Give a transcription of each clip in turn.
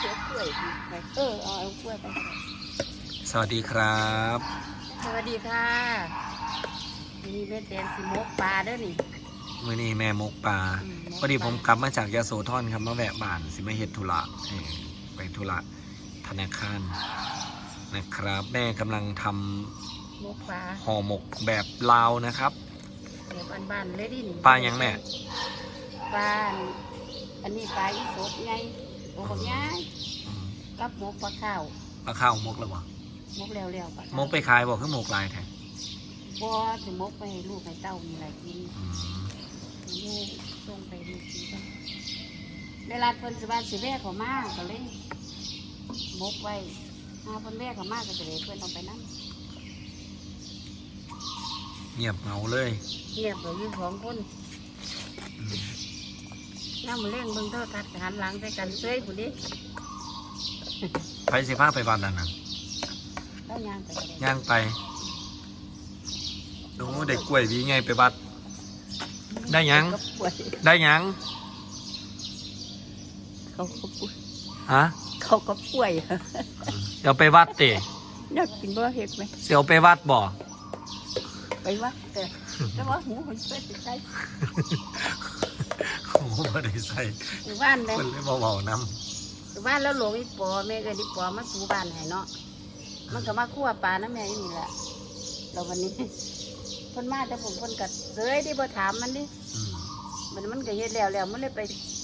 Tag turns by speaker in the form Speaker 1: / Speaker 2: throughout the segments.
Speaker 1: เสือกล้วยดีไปเออเอาเอากล้วยไป
Speaker 2: สวัสดีครับ
Speaker 1: สวัสดีค่ะนี่แม่แตนสิมกปลาเด้อนี่
Speaker 2: มื่อนี้แม่มกปลา
Speaker 1: อืมก
Speaker 2: พอดี
Speaker 1: ปลา
Speaker 2: ผมกลับมาจากยาโสธรครับมาแวะบ้านสิมาเฮ็ดธุระเออไปธุระธนาคารนะครับ แม่กำลังทำ
Speaker 1: มกปลา
Speaker 2: ห่อหมกแบบลาวนะครับ
Speaker 1: เดี๋ยวบ้านๆเลยดินี่
Speaker 2: ปลาหยังแม่
Speaker 1: ปลาอันนี้ปลาอีสดไง โอ้ยาย
Speaker 2: อืม
Speaker 1: กับมกปลาข้าว
Speaker 2: ปลาข้าวหมกแล้วบ่
Speaker 1: มกแล้วๆปลาข้าว
Speaker 2: มกไปขายบ่คือหมกลายแท้
Speaker 1: บ่สิมกไปให้ลูกให้เต้านี่แหละกิน
Speaker 2: อืม
Speaker 1: นี่ส่งไปดูกินกันเวลาเพิ่นสิบ้านสิแวะเขามาก็เลยมกไว้ถ้าเพิ่นแวะเขามาก็จะเลยเพิ่นต้องไปนั่ง
Speaker 2: เงียบเหงาเลย
Speaker 1: เงียบไปอยู่สองคน
Speaker 2: อืม
Speaker 1: ย่ามาเล่งเบิ่งโทรทัศน์หันหลังใส่กันเซ้ยผู้นี้
Speaker 2: ไปสิพาไปบ้านแล้วนะ
Speaker 1: แล้วย่างไปก็ได้
Speaker 2: ย่างไปดูเด็กกล้วยวีไงไปบัด ได้ยัง
Speaker 1: ก็ป่วย
Speaker 2: ได้หยัง
Speaker 1: เขาก็ป่วย
Speaker 2: ฮะ
Speaker 1: เขาก็ป่วย
Speaker 2: เดี๋ยวไปวัดเตะ
Speaker 1: อยากกินบ่เฮ็ดไหม
Speaker 2: เสียวไปวัดบ่
Speaker 1: ไปวัดเด้อแต่ว่าหูมันช่วยติดใจ
Speaker 2: โอ้โหบ่ได้ใส่
Speaker 1: อยู่บ้านเลย
Speaker 2: คนเลยเบาๆน้
Speaker 1: อยู่บ้านแล้วหลวงอีปอแม่ก็ดิปอมาสู่บ้านให้เนาะมันก็มาคั่วปลานะแม่อยู่นี่แหละแล้ววันนี้เพิ่นมาแต่ผมเพิ่นก็เสยที่บ่ถามมันดิำ
Speaker 2: อืม
Speaker 1: มันมันก็เฮ็ดแล้วแล้วมันเลยไป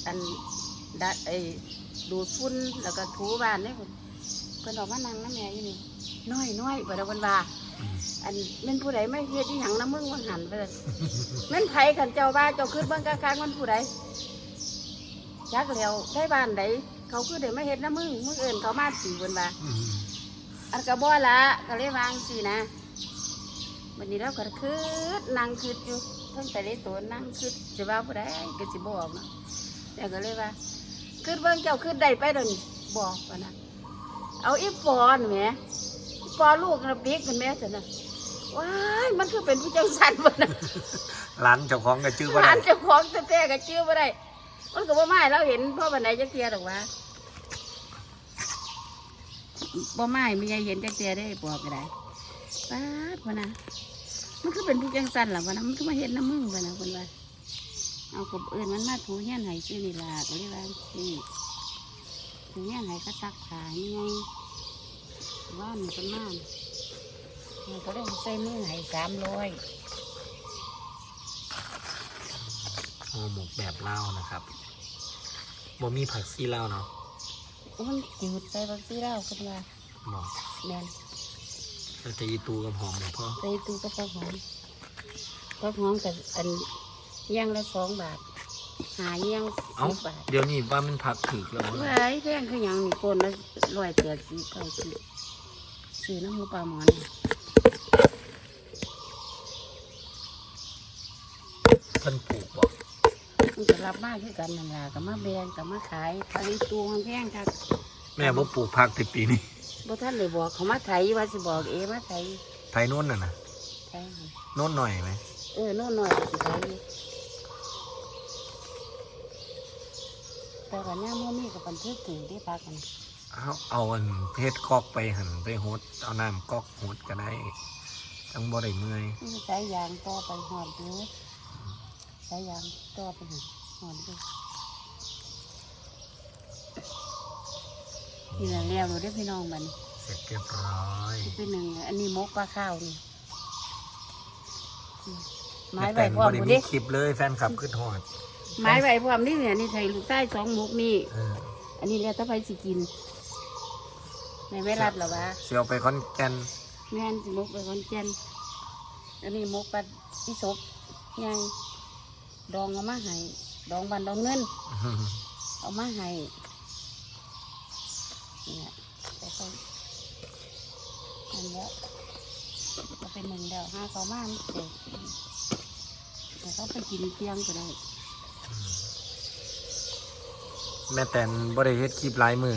Speaker 1: อันดัดไอ้ดูดฝุ่นแล้วก็ถูบ้านนี่เพิ่นเพิ่นออกมานั่งนะแม่อยู่นี่น้อยน้อยบ่ได้เพิ่นว่า
Speaker 2: อืม
Speaker 1: อันแม่นผู้ใดไม่เฮ็ดอีหยังนะมึงมันหันไปเลยแม่นไผคันเจ้าว่าเจ้าขึ้นเบิ่งกลางๆมันผู้ใดจักแล้วได้บ้านใดเขาคือได้มาเฮ็ดนะมึงมึงเอิ้นเขามาสิเพิ่นว่า
Speaker 2: อืม
Speaker 1: อันก็บ่ละก็เลยวางสินะวันนี้เราก็คืดนั่งคืดอยู่เพิ่งแต่ได้ตัวนั่งคืดจะว่าผู้ใดก็สิบออกเนาะแต่ก็เลยว่าคืดเบิ่งเจ้าคืดได้ไปเดยวนี้บอกว่านะ เอาอีปอนแหมอีปอลูกนะปิ๊กกันแม่จ้ะนะว้ายมันคือเป็นผู้จังสันบ่นะ
Speaker 2: ร้านเจ้าของก็ชื่อว่า
Speaker 1: ร้า
Speaker 2: ได้
Speaker 1: นเจ้าของแท้ๆก็ชื่อบ่ได้ มันก็บ่มาให้เราเห็นพ่อบันไดจักเทียดอกว่าบ่มาให้มีใครเห็นจักเทียได้บอกก็ได้ป้าดวะนะมันคือเป็นผู้จังสันหรอวะนะมันคือมาเห็นน้ำมึงวะนะคนว่าเอากบเอื่นมันมาถูเงี้ยนไห้ซื้อนี่ล่ะก็เลยว่า สิถูเงี้ยนไห้ก็ซักผ้ายังไงว่ามันเป็นม่านมันก็เลยใส่มือไห้สามร้อย
Speaker 2: ห่อหมกแบบลาวนะครับบ่มีผักซี่ลาวเนาะ
Speaker 1: มันจืดใส่บักซี่เหล้าคนว่า
Speaker 2: บอก
Speaker 1: แมน
Speaker 2: แล้วจะยีตูกับหอมบ่พ่อ
Speaker 1: ใส่ตู้กระเพาะหอมกระเพาะหอมกับอันเยี่ยงละสองบาท หาเยี่ยง
Speaker 2: เอ้า
Speaker 1: สิบบาท
Speaker 2: เดี๋ยวนี้ว่ามันผักถึกแล้วบ่
Speaker 1: เว้ยแพงคือหยังนี่คนละร้อยแปดสิบเก้าสิบซื้อน้ำหมูปลาหมอนนี่
Speaker 2: เพิ่นปลูกบ่
Speaker 1: มันจะรับมากคือกันนั่นล่ะกับมาแบงกับมาขายขายตูมันแพงค่ะ
Speaker 2: แม่บ่ปลูกผักแต่ปีนี้
Speaker 1: บ่ท่านเลยบอกเขามาไถว่าสิบอกเอมาไถ
Speaker 2: ไทยโน่นน่ะนะ
Speaker 1: ไถ
Speaker 2: โน่นหน่อยไหม
Speaker 1: เออโน่นหน่อยสิไถอยู่ แต่ว่าย่ามื่อนี้กับปันทึกถึงที่พักกัน
Speaker 2: เอาเอาอันเพชรกอกไปหันไปหดเอาน้ำกอกหดก็ได้จังบ่ได้เมื่อย
Speaker 1: นี่ใช้ยางต่อไปหอดดูใช้ยางต่อไปหหอดดูนี่แหละแล้วเราได้พี่น้องมัน
Speaker 2: เสร็จเรียบร้อย
Speaker 1: เป็นหนึ่งอันนี้มกปลาข้าวนี่อืมไม้ใบ
Speaker 2: แต่ง
Speaker 1: พร้อม
Speaker 2: บ่ได้
Speaker 1: หมด
Speaker 2: มี
Speaker 1: ดิ
Speaker 2: คลิปเลยแฟนคลับขึ้นหอด
Speaker 1: ไม้ใบพร้อมนี่เนี่ยนี่ไทยลูกใต้สองมกนี่
Speaker 2: เออ
Speaker 1: อันนี้แล้วถ้าไปสิกินในเวลาหรอวะ
Speaker 2: เสียวไปคอนแก่น
Speaker 1: แม่นสิมกไปคอนแก่นอันนี้มกปลาที่ศพใหญ่ดองเอามาให้ดองบันดองเงิน เอามาให้เนี่ยแต่ก็อันเนี้ยก็เป็นหนึ่งเดียวห้าเขามามันเด็กแต่เขาไปกินเที่ยงก็ได้
Speaker 2: แม่แตนบ่ได้เฮ็ดคลิปหลายมือ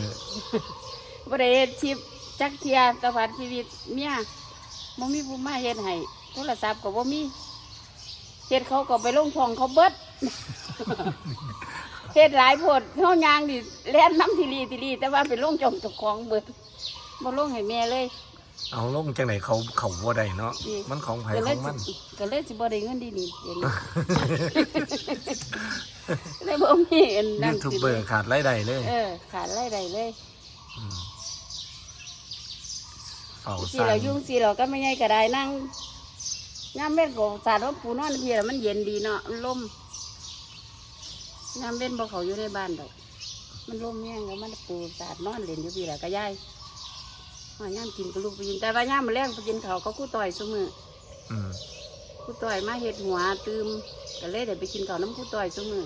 Speaker 1: บ่ได้เฮ็ดชิปจักเทียตะพัดชีวิตเมียบ่มีผู้มาเฮ็ดให้โทรศัพท์ก็บ่มีเฮ็ดเขาก็ไปลงช่องเขาเบิด เฮ็ดหลายโพดเฮายางดิแล่นน้ำทีรีทีรีแต่ว่าไปลงจอมเจ้าของเบิดบ่ลงให้แม่เลย
Speaker 2: เอาลงจังไหนเขาเขาบ่ได้เนาะ
Speaker 1: นี่
Speaker 2: มันของไผ
Speaker 1: ก็
Speaker 2: ข
Speaker 1: เล
Speaker 2: อยงมัน
Speaker 1: สิก็เลยสิบ่ได้เงินดีนี่เดี๋ยวนี้เลยบ่มีอันนั้
Speaker 2: ยู
Speaker 1: น
Speaker 2: ทูบเบอร์ขาดรายได้เลย
Speaker 1: เออ ขาดรายได้เลย
Speaker 2: มเฝ้า
Speaker 1: สิ
Speaker 2: สร้า
Speaker 1: เรา
Speaker 2: ง
Speaker 1: ยุ่งสิเราก็ไม่ใหญ่ก็ได้นั่งยามเว้นก็สาดว่าปูนอนพี่แล้วมันเย็นดีเนาะมันลมยามเว้นบ่เขาอยู่ในบ้านดอก มันลมแห้งแล้วมันปูสาดนอนเล่นอยู่พี่แล้วก็ย้าย ว่ายามกินก็ลูกไปกินแต่ว่ายามมื้อแรงไปกินเขาวเขากู้ต่อยซุมื้อ
Speaker 2: อืม
Speaker 1: กู้ต่อยมาเฮ็ดหัวตืมก็เลยได้ไปกินข้าวน้ำกู้ต่อยซุมื้อ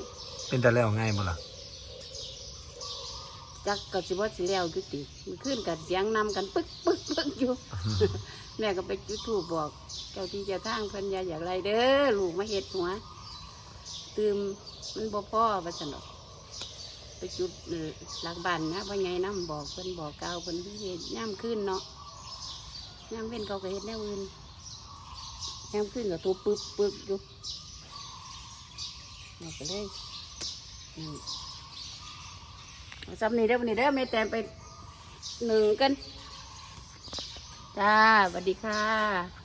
Speaker 2: เป็นแต่แล้วง่ายบ่ล่ะ
Speaker 1: จักก็สิบ่สิแล้วอยู่ติมันขึ้นกับเสียงนำกันปึ๊กปึ๊กปึ๊กอยู่แม่ก็ไปจุดธูปบอก เจ้าที่เจ้าทางเพิ่นอย่าอยากไรเด้อลูกมาเฮ็ดหัว ตืมมันบ่พอว่าซั่นดอกไป จุดหลักบ้านนะว่าไงน้ำบอกเพิ่นบอกกล่าวเพิ่นเฮ็ดย่ำขึ้นเนาะย่ำเว้นเขาก็เฮ็ดแนวอื่นย่ำขึ้นก็ตัวปึกปึกอยู่แม่ก็เลยเอาซ้ำนี่เด้อวันนี้เด้อแม่แตมไปหนึ่งกันจ้าสวัสดีค่ะ